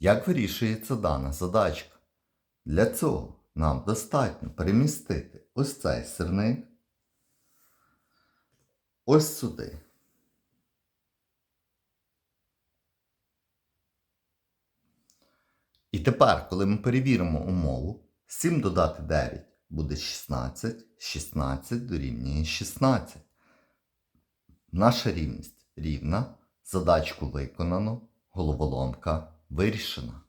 Як вирішується дана задачка? Для цього нам достатньо перемістити ось цей сирник ось сюди. І тепер, коли ми перевіримо умову, 7 додати 9 буде 16, 16 дорівнює 16. Наша рівність рівна, задачку виконано, головоломка вирішена.